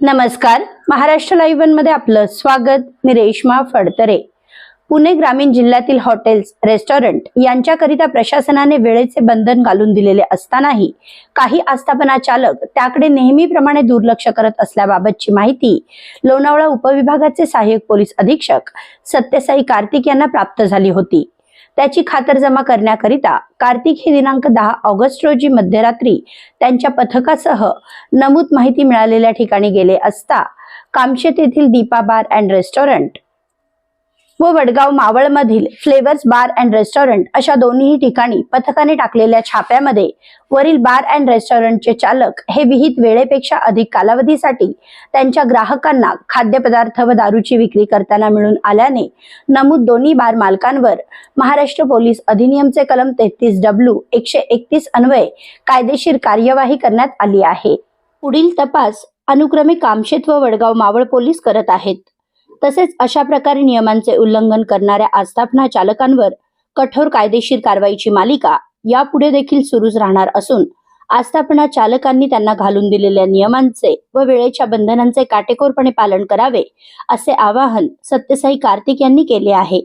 नमस्कार. महाराष्ट्र लाईव्ह वनमध्ये आपलं स्वागत. मी रेश्मा फडतरे. पुणे ग्रामीण जिल्ह्यातील हॉटेल्स रेस्टॉरंट यांच्याकरिता प्रशासनाने वेळेचे बंधन घालून दिलेले असतानाही काही आस्थापना चालक त्याकडे नेहमीप्रमाणे दुर्लक्ष करत असल्याबाबतची माहिती लोणावळा उपविभागाचे सहाय्यक पोलीस अधीक्षक सत्यसाई कार्तिक यांना प्राप्त झाली होती. त्याची खातरजमा करण्याकरिता कार्तिक हे दिनांक दहा ऑगस्ट रोजी मध्यरात्री त्यांच्या पथकासह नमूद माहिती मिळालेल्या ठिकाणी गेले असता कामशेत येथील दीपा बार अँड रेस्टॉरंट व वडगाव मावळमधील फ्लेवर्स बार अँड रेस्टॉरंट अशा दोन्ही ठिकाणी पथकाने टाकलेल्या छाप्यामध्ये वरील बार अँड रेस्टॉरंटचे चालक हे विहित वेळेपेक्षा अधिक कालावधीसाठी त्यांच्या ग्राहकांना खाद्यपदार्थ व दारूची विक्री करताना मिळून आल्याने नमूद दोन्ही बार मालकांवर महाराष्ट्र पोलीस अधिनियमचे कलम तेहतीस डब्ल्यू एकशे एकतीस अन्वये कायदेशीर कार्यवाही करण्यात आली आहे. पुढील तपास अनुक्रमे कामशेत व वडगाव मावळ पोलीस करत आहेत. तसेच अशा प्रकारे नियमांचे उल्लंघन करणाऱ्या आस्थापना चालकांवर कठोर कायदेशीर कारवाईची मालिका यापुढे देखील सुरूच राहणार असून आस्थापना चालकांनी त्यांना घालून दिलेल्या नियमांचे व वेळेच्या बंधनांचे काटेकोरपणे पालन करावे असे आवाहन सत्यसाई कार्तिक यांनी केले आहे.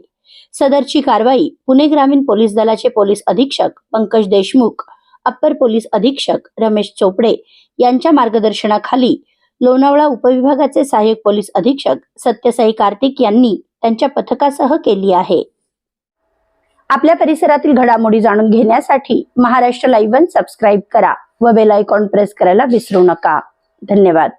सदरची कारवाई पुणे ग्रामीण पोलीस दलाचे पोलीस अधीक्षक पंकज देशमुख अप्पर पोलीस अधीक्षक रमेश चोपडे यांच्या मार्गदर्शनाखाली लोणावळा उपविभागाचे सहाय्यक पोलीस अधीक्षक सत्यसाई कार्तिक यांनी त्यांच्या पथकासह केली आहे. आपल्या परिसरातील घडामोडी जाणून घेण्यासाठी महाराष्ट्र लाईव्ह वन सबस्क्राईब करा व बेल आयकॉन प्रेस करायला विसरू नका. धन्यवाद.